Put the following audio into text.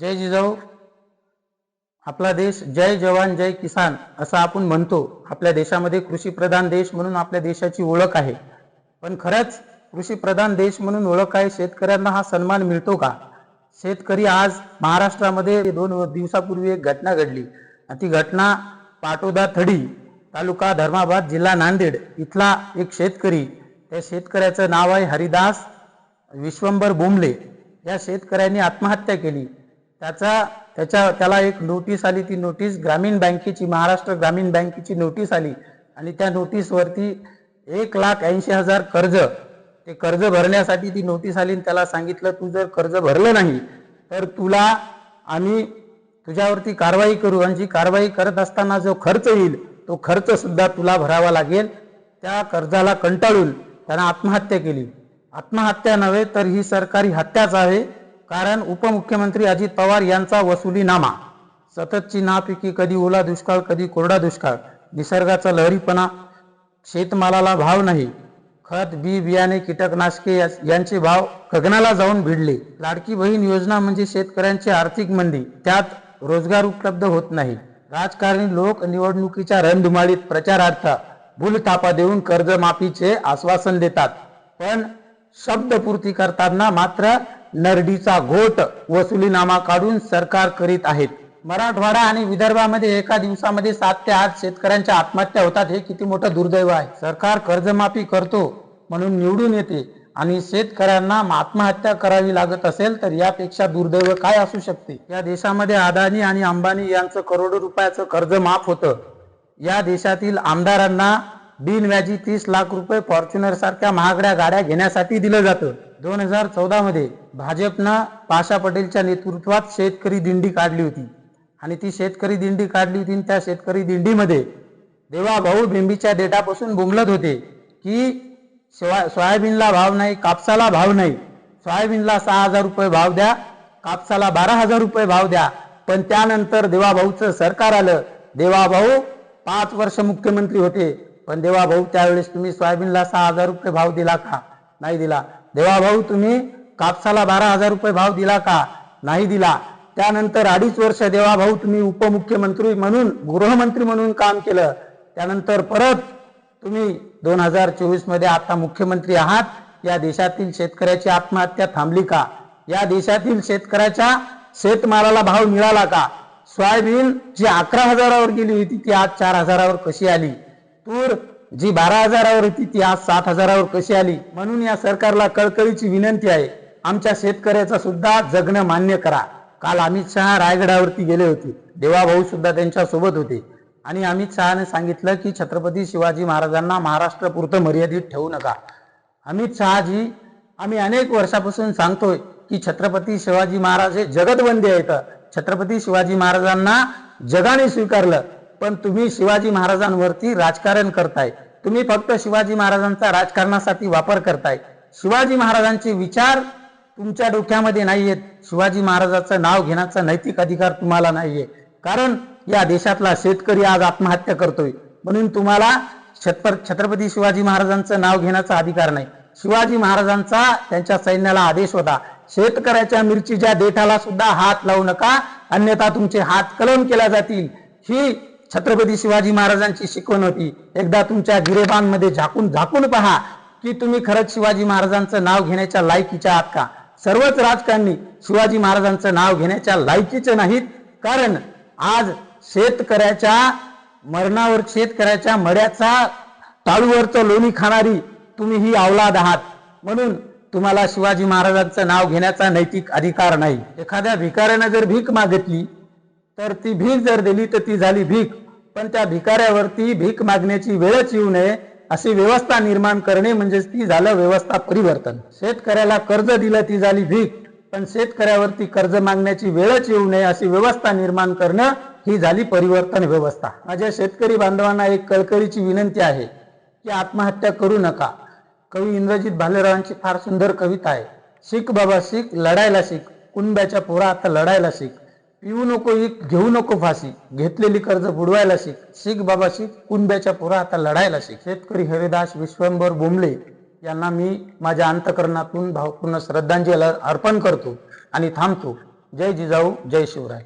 जय जिजाऊ. आपला देश जय जवान जय किसान असं आपण म्हणतो. आपल्या देशामध्ये कृषी प्रधान देश म्हणून आपल्या देशाची ओळख आहे. पण खरंच कृषी प्रधान देश म्हणून ओळख आहे शेतकऱ्यांना हा सन्मान मिळतो का? शेतकरी आज महाराष्ट्रामध्ये दोन दिवसापूर्वी एक घटना घडली. ती घटना पाटोदा थडी तालुका धर्माबाद जिल्हा नांदेड इथला एक शेतकरी. त्या शेतकऱ्याचं नाव आहे हरिदास विश्वंभर बोंबले या शेतकऱ्यांनी आत्महत्या केली. त्याचा त्याच्या त्याला एक नोटीस आली ती नोटीस ग्रामीण बँकेची महाराष्ट्र ग्रामीण बँकेची नोटीस आली. आणि त्या नोटीसवरती एक लाख ऐंशी हजार कर्ज ते कर्ज भरण्यासाठी ती नोटीस आली आणि त्याला सांगितलं तू जर कर्ज भरलं नाही तर तुला आम्ही तुझ्यावरती कारवाई करू. आणि जी कारवाई करत असताना जो खर्च येईल तो खर्च सुद्धा तुला भरावा लागेल. त्या कर्जाला कंटाळून त्यानं आत्महत्या केली. आत्महत्या नव्हे तर ही सरकारी हत्याच आहे. कारण उपमुख्यमंत्री अजित पवार यांचा वसुलीनामा. सततची नापिकी कधी ओला दुष्काळ कधी कोरडा दुष्काळ. निसर्गाचा लहरीपणा. शेतमालाला भाव नाही. खत बी बियाणे कीटकनाशके यांचे भाव गगनाला जाऊन भिडले. लाडकी बहीण योजना म्हणजे शेतकऱ्यांची आर्थिक मंदी. त्यात रोजगार उपलब्ध होत नाही. राजकारणी लोक निवडणुकीच्या रणधुमाळीत प्रचारार्थ. भूलथापा देऊन कर्जमाफीचे आश्वासन देतात. पण शब्दपूर्ती करताना मात्र नरडीचा घोट वसुलीनामा काढून सरकार करीत आहेत. मराठवाडा आणि विदर्भामध्ये एका दिवसामध्ये सात ते आठ शेतकऱ्यांच्या आत्महत्या होतात हे किती मोठं दुर्दैव आहे. सरकार कर्जमाफी करतो म्हणून निवडून येते आणि शेतकऱ्यांना आत्महत्या करावी लागत असेल तर यापेक्षा दुर्दैव काय असू शकते? या देशामध्ये अदानी आणि अंबानी यांचं करोडो रुपयाचं कर्ज माफ होतं. या देशातील आमदारांना बिनव्याजी तीस लाख रुपये फॉर्च्युनर सारख्या महागड्या गाड्या घेण्यासाठी दिलं जातं. दोन हजार चौदामध्ये भाजपनं पाशा पटेलच्या नेतृत्वात शेतकरी दिंडी काढली होती. आणि ती शेतकरी दिंडी काढली होती आणि त्या शेतकरी दिंडीमध्ये देवा भाऊ भेंबीच्या देठापासून बोंबलत होते की सोया सोयाबीनला भाव नाही कापसाला भाव नाही. सोयाबीनला सहा हजार रुपये भाव द्या कापसाला बारा हजार रुपये भाव द्या. पण त्यानंतर देवाभाऊचं सरकार आलं. देवाभाऊ पाच वर्ष मुख्यमंत्री होते. पण देवाभाऊ त्यावेळेस तुम्ही सोयाबीनला सहा हजार रुपये भाव दिला का? नाही दिला. देवाभाऊ तुम्ही कापसाला बारा हजार रुपये भाव दिला का? नाही दिला. त्यानंतर अडीच वर्ष देवा भाऊ तुम्ही उपमुख्यमंत्री म्हणून गृहमंत्री म्हणून काम केलं. त्यानंतर परत तुम्ही दोन हजार चोवीसमध्ये आता मुख्यमंत्री आहात. या देशातील शेतकऱ्याची आत्महत्या थांबली का? या देशातील शेतकऱ्याच्या शेतमालाला भाव मिळाला का? सोयाबीन जी अकरा हजारावर गेली होती ती आज चार हजारावर कशी आली? तूर जी बारा हजारावर होती ती आज सात हजारावर कशी आली? म्हणून या सरकारला कळकळीची विनंती आहे. आमच्या शेतकऱ्याचं सुद्धा जगणं मान्य करा. काल अमित शहा रायगडावरती गेले होते. देवाभाऊ सुद्धा त्यांच्यासोबत होते. आणि अमित शहाने सांगितलं की छत्रपती शिवाजी महाराजांना महाराष्ट्र पुरतं मर्यादित ठेवू नका. अमित शहाजी आम्ही अनेक वर्षापासून सांगतोय की छत्रपती शिवाजी महाराज हे जगतबंदी आहेत. छत्रपती शिवाजी महाराजांना जगाने स्वीकारलं. पण तुम्ही शिवाजी महाराजांवरती राजकारण करताय. तुम्ही फक्त शिवाजी महाराजांचा राजकारणासाठी वापर करताय. शिवाजी महाराजांचे विचार तुमच्या डोक्यामध्ये नाहीयेत. शिवाजी महाराजाचं नाव घेण्याचा नैतिक अधिकार तुम्हाला नाहीये. कारण या देशातला शेतकरी आज आत्महत्या करतोय. म्हणून तुम्हाला छत्र छत्रपती शिवाजी महाराजांचं नाव घेण्याचा अधिकार नाही. शिवाजी महाराजांचा त्यांच्या सैन्याला आदेश होता. शेतकऱ्याच्या मिरचीच्या देठाला सुद्धा हात लावू नका. अन्यथा तुमचे हात कलम केल्या जातील. ही छत्रपती शिवाजी महाराजांची शिकवण होती. एकदा तुमच्या गिरेबांमध्ये झाकून झाकून पहा की तुम्ही खरंच शिवाजी महाराजांचं नाव घेण्याच्या लायकीच्या आहात का? सर्वच राजकारणी शिवाजी महाराजांचं नाव घेण्याच्या लायकीचे नाहीत. कारण आज शेतकऱ्याच्या मरणावर शेतकऱ्याच्या मड्याचा टाळूवरचं लोणी खाणारी तुम्ही ही अवलाद आहात. म्हणून तुम्हाला शिवाजी महाराजांचं नाव घेण्याचा नैतिक अधिकार नाही. एखाद्या भिकाऱ्यानं जर भीक मागितली तर ती भीक जर दिली तर ती झाली भीक. पण त्या भिकाऱ्यावरती भीक मागण्याची वेळच येऊ नये अशी व्यवस्था निर्माण करणे म्हणजे ती झालं व्यवस्था परिवर्तन. शेतकऱ्याला कर्ज दिलं ती झाली भीक पण शेतकऱ्यावरती कर्ज मागण्याची वेळच येऊ नये अशी व्यवस्था निर्माण करणं ही झाली परिवर्तन व्यवस्था. माझ्या शेतकरी बांधवांना एक कळकळीची विनंती आहे की आत्महत्या करू नका. कवी इंद्रजित भालेरावांची फार सुंदर कविता आहे. शिक बाबा शिक लढायला शिक. कुणब्याच्या पोरा आता लढायला शिक. पिऊ नको एक घेऊ नको फाशी. घेतलेली कर्ज बुडवायला शिक. शिक बाबा शिक. कुंब्याच्या पुरा आता लढायला शिक. शेतकरी हरिदास विश्वंभर बोंबले. यांना मी माझ्या अंतकरणातून भावपूर्ण श्रद्धांजली अर्पण करतो आणि थांबतो. जय जिजाऊ जय शिवराय.